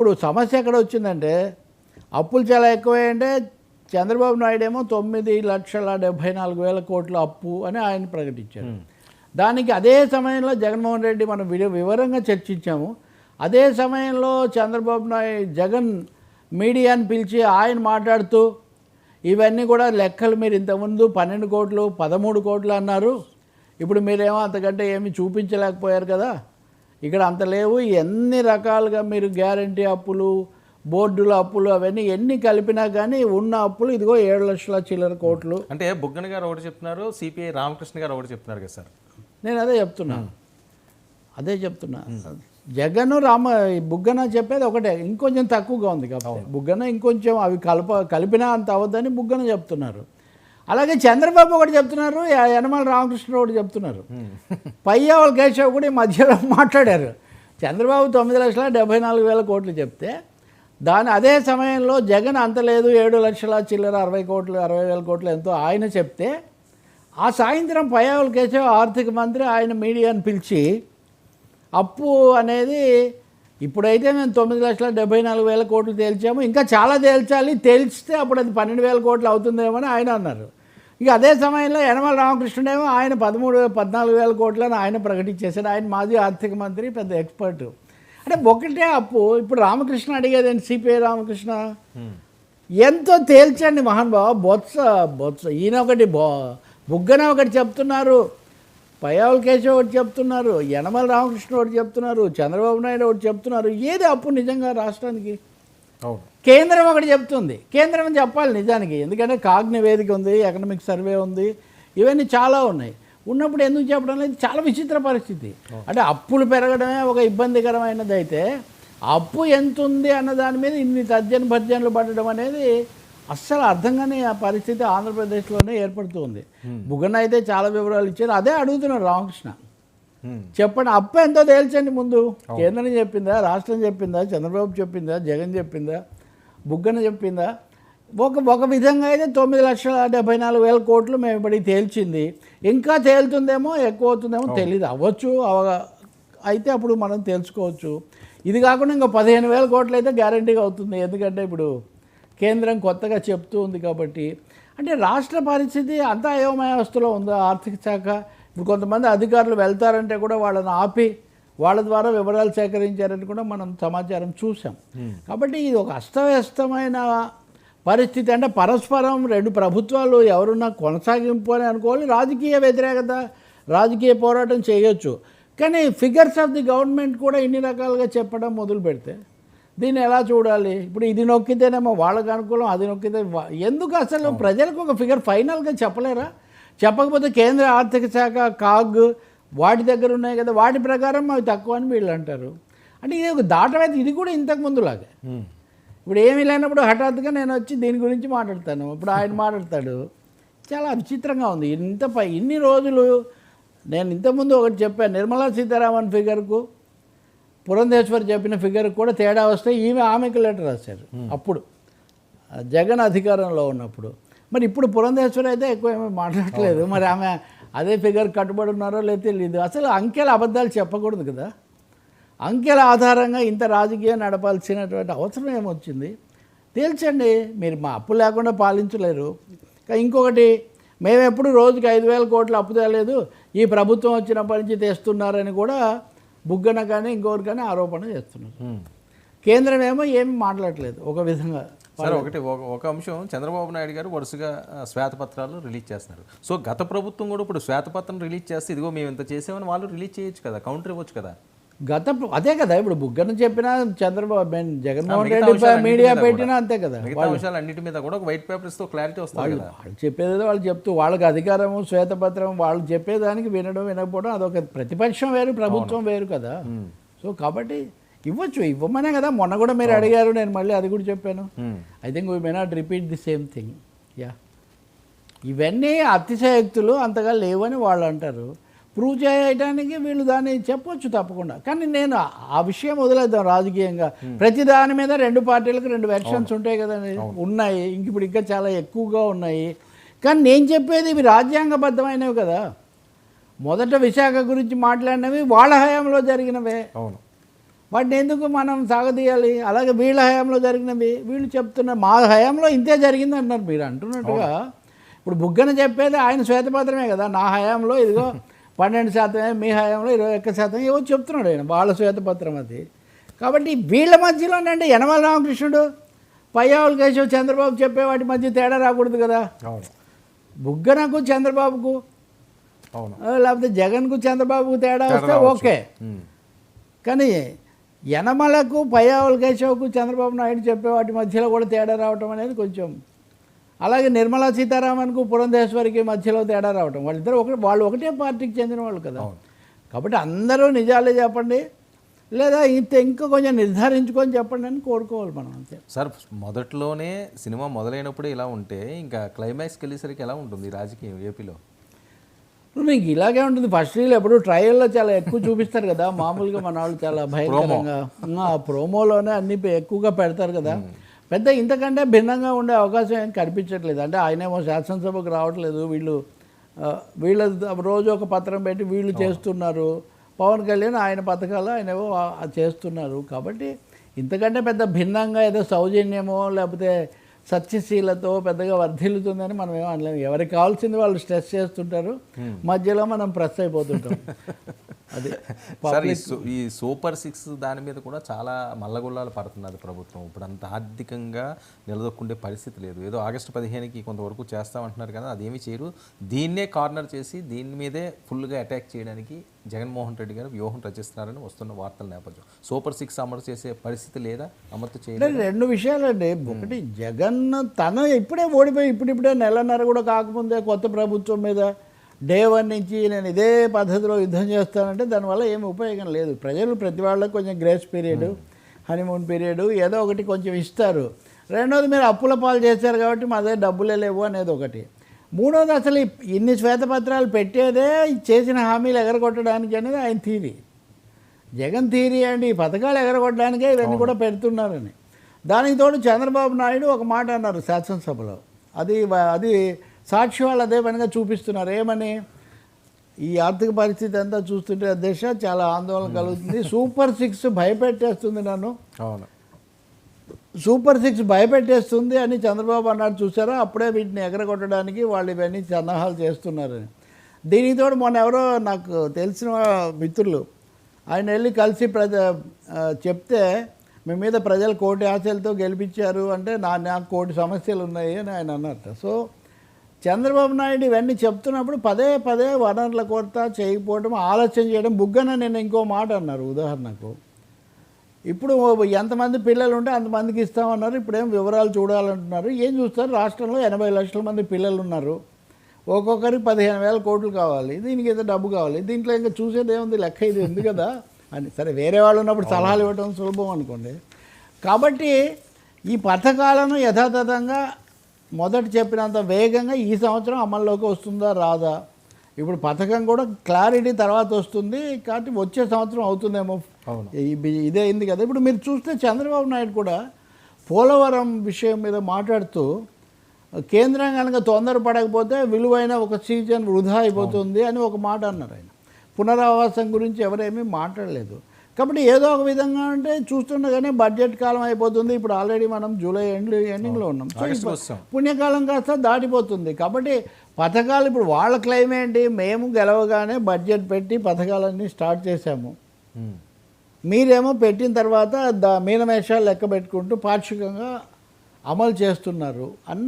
ఇప్పుడు సమస్య ఎక్కడ వచ్చిందంటే అప్పులు చాలా ఎక్కువయ్యంటే చంద్రబాబు నాయుడు ఏమో తొమ్మిది లక్షల డెబ్బై నాలుగు వేల కోట్ల అప్పు అని ఆయన ప్రకటించారు దానికి అదే సమయంలో జగన్మోహన్ రెడ్డి మనం వివరంగా చర్చించాము. అదే సమయంలో చంద్రబాబు నాయుడు జగన్ మీడియాని పిలిచి ఆయన మాట్లాడుతూ ఇవన్నీ కూడా లెక్కలు మీరు ఇంతకుముందు పన్నెండు కోట్లు పదమూడు కోట్లు అన్నారు. ఇప్పుడు మీరేమో అంతకంటే ఏమి చూపించలేకపోయారు కదా. ఇక్కడ అంత లేవు. ఎన్ని రకాలుగా మీరు గ్యారంటీ అప్పులు బోర్డుల అప్పులు అవన్నీ ఎన్ని కలిపినా కానీ ఉన్న అప్పులు ఇదిగో ఏడు లక్షల చిల్లర కోట్లు. అంటే బుగ్గన గారు ఒకటి చెప్తున్నారు సిపిఐ రామకృష్ణ గారు ఒకటి చెప్తున్నారు కదా సార్. నేను అదే చెప్తున్నా. అదే చెప్తున్నా. జగన్ రామ ఈ బుగ్గన చెప్పేది ఒకటే. ఇంకొంచెం తక్కువగా ఉంది కాబట్టి. బుగ్గన ఇంకొంచెం అవి కలప కలిపినా అంత అవ్వద్దని బుగ్గన చెప్తున్నారు. అలాగే చంద్రబాబు ఒకటి చెప్తున్నారు యనమల రామకృష్ణ ఒకటి చెప్తున్నారు. పయ్యావల కేశవ్ కూడా ఈ మధ్యలో మాట్లాడారు. చంద్రబాబు తొమ్మిది లక్షల డెబ్బై నాలుగు వేల కోట్లు చెప్తే దాని అదే సమయంలో జగన్ అంత లేదు ఏడు లక్షల చిల్లర అరవై కోట్లు అరవై వేల కోట్లు ఎంతో ఆయన చెప్తే ఆ సాయంత్రం పయ్యావల కేశవ్ ఆర్థిక మంత్రి ఆయన మీడియాను పిలిచి అప్పు అనేది ఇప్పుడైతే మేము తొమ్మిది లక్షల డెబ్బై నాలుగు వేల కోట్లు తేల్చాము ఇంకా చాలా తేల్చాలి తేల్చితే అప్పుడు అది పన్నెండు వేల కోట్లు అవుతుందేమో అని ఆయన అన్నారు. ఇక అదే సమయంలో యనమల రామకృష్ణుడేమో ఆయన పదమూడు పద్నాలుగు వేల కోట్లని ఆయన ప్రకటించేశాడు. ఆయన మాజీ ఆర్థిక మంత్రి పెద్ద ఎక్స్పర్ట్. అంటే ఒకటే అప్పు. ఇప్పుడు రామకృష్ణ అడిగేదండి సిపిఐ రామకృష్ణ? ఎంతో తేల్చండి మహాన్ బాబు. బొత్స బొత్స. ఈయన ఒకటి బో బుగ్గన ఒకటి చెప్తున్నారు. పయ్యావుల కేశవ్ ఒకటి చెప్తున్నారు. యనమల రామకృష్ణ ఒకటి చెప్తున్నారు. చంద్రబాబు నాయుడు ఒకటి చెప్తున్నారు. ఏది అప్పు నిజంగా రాష్ట్రానికి? అవును. కేంద్రం ఒకటి చెప్తుంది. కేంద్రం చెప్పాలి నిజానికి. ఎందుకంటే కాగ్ నివేదిక ఉంది ఎకనామిక్ సర్వే ఉంది ఇవన్నీ చాలా ఉన్నాయి. ఉన్నప్పుడు ఎందుకు చెప్పడం లేదు? చాలా విచిత్ర పరిస్థితి. అంటే అప్పులు పెరగడమే ఒక ఇబ్బందికరమైనది అయితే అప్పు ఎంత ఉంది అన్న దాని మీద ఇన్ని తర్జన భర్జనలు పడడం అనేది అస్సలు అర్థం కాని ఆ పరిస్థితి ఆంధ్రప్రదేశ్లోనే ఏర్పడుతుంది. బుగ్గన అయితే చాలా వివరాలు ఇచ్చారు. అదే అడుగుతున్నాడు రామకృష్ణ. చెప్పండి అప్పు ఎంతో తేల్చండి ముందు. కేంద్రం చెప్పిందా? రాష్ట్రం చెప్పిందా? చంద్రబాబు చెప్పిందా? జగన్ చెప్పిందా? బుగ్గన చెప్పిందా? ఒక ఒక విధంగా అయితే తొమ్మిది లక్షల డెబ్బై నాలుగు వేల కోట్లు మేము ఇప్పటికి తేల్చింది. ఇంకా తేలుతుందేమో ఎక్కువ అవుతుందేమో తెలియదు అవ్వచ్చు అవ- అయితే అప్పుడు మనం తెలుసుకోవచ్చు. ఇది కాకుండా ఇంకా పదిహేను వేల కోట్లు అయితే గ్యారంటీగా అవుతుంది. ఎందుకంటే ఇప్పుడు కేంద్రం కొత్తగా చెప్తూ ఉంది కాబట్టి. అంటే రాష్ట్ర పరిస్థితి అంతా అయోమయవస్థలో ఉందా? ఆర్థిక శాఖ ఇప్పుడు కొంతమంది అధికారులు వెళ్తారంటే కూడా వాళ్ళని ఆపి వాళ్ళ ద్వారా వివరాలు సేకరించారని కూడా మనం సమాచారం చూసాం కాబట్టి ఇది ఒక అస్తవ్యస్తమైన పరిస్థితి. అంటే పరస్పరం రెండు ప్రభుత్వాలు ఎవరున్నా కొనసాగింపు అని అనుకోవాలి రాజకీయ వ్యతిరేకత రాజకీయ పోరాటం చేయొచ్చు. కానీ ఫిగర్స్ ఆఫ్ ది గవర్నమెంట్ కూడా ఇన్ని రకాలుగా చెప్పడం మొదలు పెడితే దీన్ని ఎలా చూడాలి? ఇప్పుడు ఇది నొక్కితేనేమో వాళ్ళకి అనుకూలం అది నొక్కితే ఎందుకు అసలు ప్రజలకు ఒక ఫిగర్ ఫైనల్గా చెప్పలేరా? చెప్పకపోతే కేంద్ర ఆర్థిక శాఖ కాగ్ వాటి దగ్గర ఉన్నాయి కదా వాటి ప్రకారం అవి తక్కువ అని వీళ్ళు అంటారు. అంటే ఇది ఒక దాటమైతే ఇది కూడా ఇంతకు ముందులాగే. ఇప్పుడు ఏమీ లేనప్పుడు హఠాత్తుగా నేను వచ్చి దీని గురించి మాట్లాడతాను. ఇప్పుడు ఆయన మాట్లాడతాడు. చాలా విచిత్రంగా ఉంది. ఇంత ఇన్ని రోజులు నేను ఇంతకుముందు ఒకటి చెప్పాను. నిర్మలా సీతారామన్ ఫిగర్కు పురంధేశ్వర్ చెప్పిన ఫిగర్ కూడా తేడా వస్తే ఈమె ఆమెకు లెటర్ రాశారు అప్పుడు. జగన్ అధికారంలో ఉన్నప్పుడు. మరి ఇప్పుడు పురంధేశ్వర్ అయితే ఎక్కువ ఏమీ మాట్లాడట్లేదు మరి ఆమె అదే ఫిగర్ కట్టుబడి ఉన్నారో లేదో తెలియదు అసలు అంకెల అబద్ధాలు చెప్పకూడదు కదా. అంకెల ఆధారంగా ఇంత రాజకీయం నడపాల్సినటువంటి అవసరం ఏమొచ్చింది? తేల్చండి మీరు మా అప్పు లేకుండా పాలించలేరు. ఇంకా ఇంకొకటి మేము ఎప్పుడు రోజుకి ఐదు వేల కోట్లు అప్పు తేలేదు. ఈ ప్రభుత్వం వచ్చినప్పటి నుంచి తెస్తున్నారని కూడా బుగ్గన కానీ ఇంకొకరు కానీ ఆరోపణ చేస్తున్నారు. కేంద్రం ఏమో ఏమి మాట్లాడలేదు ఒక విధంగా. సరే ఒకటి ఒక అంశం. చంద్రబాబు నాయుడు గారు వరుసగా శ్వేతపత్రాలు రిలీజ్ చేస్తున్నారు. సో గత ప్రభుత్వం కూడా ఇప్పుడు శ్వేతపత్రం రిలీజ్ చేస్తే ఇదిగో మేము ఇంత చేసామని వాళ్ళు రిలీజ్ చేయొచ్చు కదా కౌంటర్ ఇవ్వచ్చు కదా. గత అదే కదా ఇప్పుడు బుగ్గన చెప్పినా చంద్రబాబు జగన్మోహన్ రెడ్డి మీడియా పెట్టినా. అంతే కదా. అంశాలు అన్నిటి మీద కూడా ఒక వైట్ పేపర్స్తో క్లారిటీ వస్తుంది కదా. వాళ్ళు చెప్పేది వాళ్ళు చెప్తూ వాళ్ళకి అధికారము శ్వేతపత్రం వాళ్ళు చెప్పేదానికి వినడం వినకపోవడం అదొక ప్రతిపక్షం వేరు ప్రభుత్వం వేరు కదా. సో కాబట్టి ఇవ్వచ్చు ఇవ్వమనే కదా. మొన్న కూడా మీరు అడిగారు నేను మళ్ళీ అది కూడా చెప్పాను. I think we may not repeat the same thing yeah ఇవన్నీ అతిశయోక్తులు అంతగా లేవని వాళ్ళు అంటారు. ప్రూవ్ చేయడానికి వీళ్ళు దాన్ని చెప్పొచ్చు తప్పకుండా. కానీ నేను ఆ- ఆ విషయం వదిలేద్దాం రాజకీయంగా. ప్రతి దాని మీద రెండు పార్టీలకు రెండు వెర్షన్స్ ఉంటాయి కదండి ఉన్నాయి. ఇంక ఇప్పుడు ఇంకా చాలా ఎక్కువగా ఉన్నాయి. కానీ నేను చెప్పేది ఇవి రాజ్యాంగబద్ధమైనవి కదా. మొదట విశాఖ గురించి మాట్లాడినవి వాళ్ళ హయాంలో జరిగినవే. అవును. వాటిని ఎందుకు మనం సాగదీయాలి? అలాగే వీళ్ళ హయాంలో జరిగినవి వీళ్ళు చెప్తున్నారు మా హయాంలో ఇంతే జరిగింది అంటున్నారు మీరు అంటున్నట్టుగా. ఇప్పుడు బుగ్గన చెప్పేది ఆయన శ్వేతపత్రమే కదా నా హయాంలో ఇదిగో పన్నెండు శాతమే మీ హయాంలో ఇరవై ఒక్క శాతం ఏవో చెప్తున్నాడు ఆయన వాళ్ళ శ్వేతపత్రం అది. కాబట్టి వీళ్ళ మధ్యలోనంటే యనమల రామకృష్ణుడు పయ్యావుల కేశవ్ చంద్రబాబు చెప్పే వాటి మధ్య తేడా రాకూడదు కదా. బుగ్గనకు చంద్రబాబుకు లేకపోతే జగన్కు చంద్రబాబుకు తేడా వస్తే. ఓకే. కానీ యనమలకు పయ్యావుల కేశవ్కు చంద్రబాబు నాయుడు చెప్పే వాటి మధ్యలో కూడా తేడా రావటం అనేది కొంచెం అలాగే నిర్మలా సీతారామన్కు పురంధేశ్వరికి మధ్యలో తేడా రావటం. వాళ్ళిద్దరు ఒకటి వాళ్ళు ఒకటే పార్టీకి చెందిన వాళ్ళు కదా. కాబట్టి అందరూ నిజాలే చెప్పండి. లేదా ఇంత ఇంకా కొంచెం నిర్ధారించుకొని చెప్పండి అని కోరుకోవాలి మనం అంతే. సార్ మొదట్లోనే సినిమా మొదలైనప్పుడే ఇలా ఉంటే ఇంకా క్లైమాక్స్కి వెళ్ళేసరికి ఎలా ఉంటుంది ఈ రాజకీయం ఏపీలో? ఇప్పుడు మీకు ఇలాగే ఉంటుంది. ఫస్ట్ రీల్ ఎప్పుడు ట్రయల్లో చాలా ఎక్కువ చూపిస్తారు కదా. మామూలుగా మన వాళ్ళు చాలా భయంకరంగా. ఆ ప్రోమోలోనే అన్ని ఎక్కువగా పెడతారు కదా. పెద్ద ఇంతకంటే భిన్నంగా ఉండే అవకాశం ఏం కనిపించట్లేదు. అంటే ఆయనేమో శాసనసభకు రావట్లేదు. వీళ్ళు వీళ్ళ రోజు ఒక పత్రం పెట్టి వీళ్ళు చేస్తున్నారు. పవన్ కళ్యాణ్ ఆయన పథకాలు ఆయనేమో ఆ- ఆ చేస్తున్నారు. కాబట్టి ఇంతకంటే పెద్ద భిన్నంగా ఏదో సౌజన్యమో లేకపోతే సత్యశీలతో పెద్దగా వర్ధిల్లుతుందని మనం ఏమో అనలేము. ఎవరికి కావాల్సింది వాళ్ళు స్ట్రెస్ చేస్తుంటారు. మధ్యలో మనం ప్రెస్ అయిపోతుంటాం. అది ఈ సూపర్ సిక్స్ దాని మీద కూడా చాలా మల్లగొల్లాలు పడుతున్నది ప్రభుత్వం. ఇప్పుడు అంత ఆర్థికంగా నిలదొక్కుండే పరిస్థితి లేదు. ఏదో ఆగస్టు పదిహేనుకి కొంతవరకు చేస్తామంటున్నారు కదా అదేమీ చేయరు. దీన్నే కార్నర్ చేసి దీని మీదే ఫుల్గా అటాక్ చేయడానికి జగన్మోహన్ రెడ్డి గారు వ్యూహం రచిస్తున్నారని వస్తున్న వార్తల నేపథ్యం. సూపర్ సిక్స్ అమలు చేసే పరిస్థితి లేదా? అమలు చేయలేదు? రెండు విషయాలండి. ఒకటి జగన్ తను ఇప్పుడే ఓడిపోయి ఇప్పుడిప్పుడే నెలన్నర కూడా కాకముందే కొత్త ప్రభుత్వం మీద డే వన్ నుంచి నేను ఇదే పద్ధతిలో యుద్ధం చేస్తానంటే దానివల్ల ఏమి ఉపయోగం లేదు. ప్రజలు ప్రతి వాళ్ళకి కొంచెం గ్రేస్ పీరియడ్ హనీమూన్ పీరియడ్ ఏదో ఒకటి కొంచెం ఇస్తారు. రెండోది మీరు అప్పుల పాలు చేశారు కాబట్టి మా దగ్గర డబ్బులే లేవు అనేది ఒకటి. మూడోది అసలు ఇన్ని శ్వేతపత్రాలు పెట్టేదే చేసిన హామీలు ఎగరగొట్టడానికి అనేది ఆయన థీరీ. జగన్ థీరీ అండి. ఈ పథకాలు ఎగరగొట్టడానికే ఇవన్నీ కూడా పెడుతున్నారని. దానికి తోడు చంద్రబాబు నాయుడు ఒక మాట అన్నారు శాసనసభలో. అది అది సాక్షి వాళ్ళు అదే పనిగా చూపిస్తున్నారు. ఏమని? ఈ ఆర్థిక పరిస్థితి అంతా చూస్తుంటే దేశ చాలా ఆందోళన కలుగుతుంది. సూపర్ సిక్స్ భయపెట్టేస్తుంది నన్ను. అవును. సూపర్ సిక్స్ భయపెట్టేస్తుంది అని చంద్రబాబు అన్నాడు. చూసారా? అప్పుడే వీటిని ఎగరగొట్టడానికి వాళ్ళు ఇవన్నీ సన్నాహాలు చేస్తున్నారని దీనితో మొన్న ఎవరో నాకు తెలిసిన మిత్రులు ఆయన వెళ్ళి కలిసి ప్రజ చెప్తే మీ మీద ప్రజలు కోటి ఆశలతో గెలిపించారు అంటే నా నాకు కోటి సమస్యలు ఉన్నాయి అని ఆయన అన్నట్టు. సో చంద్రబాబు నాయుడు ఇవన్నీ చెప్తున్నప్పుడు పదే పదే వనరుల కొరత చేయకపోవడం ఆలస్యం చేయడం బుగ్గన నేను ఇంకో మాట అన్నారు ఉదాహరణకు. ఇప్పుడు ఎంతమంది పిల్లలు ఉంటే అంతమందికి ఇస్తామన్నారు ఇప్పుడేం వివరాలు చూడాలంటున్నారు. ఏం చూస్తారు? రాష్ట్రంలో ఎనభై లక్షల మంది పిల్లలు ఉన్నారు ఒక్కొక్కరికి పదిహేను వేల కోట్లు కావాలి. దీనికి ఏదో డబ్బు కావాలి. దీంట్లో ఇంకా చూసేది ఏముంది? లెక్క ఇది ఉంది కదా? అని. సరే వేరే వాళ్ళు ఉన్నప్పుడు సలహాలు ఇవ్వడం సులభం అనుకోండి. కాబట్టి ఈ పథకాలను యథాతథంగా మొదట చెప్పినంత వేగంగా ఈ సంవత్సరం అమల్లోకి వస్తుందా రాదా? ఇప్పుడు పథకం కూడా క్లారిటీ తర్వాత వస్తుంది. కాబట్టి వచ్చే సంవత్సరం అవుతుందేమో ఇదే అయింది కదా. ఇప్పుడు మీరు చూస్తే చంద్రబాబు నాయుడు కూడా పోలవరం విషయం మీద మాట్లాడుతూ కేంద్రం కనుక తొందరపడకపోతే విలువైన ఒక సీజన్ వృధా అయిపోతుంది అని ఒక మాట అన్నారు ఆయన. పునరావాసం గురించి ఎవరేమీ మాట్లాడలేదు. కాబట్టి ఏదో ఒక విధంగా అంటే చూస్తుండగానే బడ్జెట్ కాలం అయిపోతుంది. ఇప్పుడు ఆల్రెడీ మనం జూలై ఎండ్ ఎండింగ్లో ఉన్నాం. పుణ్యకాలం కాస్త దాటిపోతుంది. కాబట్టి పథకాలు ఇప్పుడు వాళ్ళ క్లెయిమ్ ఏంటి మేము గెలవగానే బడ్జెట్ పెట్టి పథకాలన్నీ స్టార్ట్ చేశాము. మీరేమో పెట్టిన తర్వాత దా మీనమేషాలు లెక్క పెట్టుకుంటూ పాక్షికంగా అమలు చేస్తున్నారు అన్న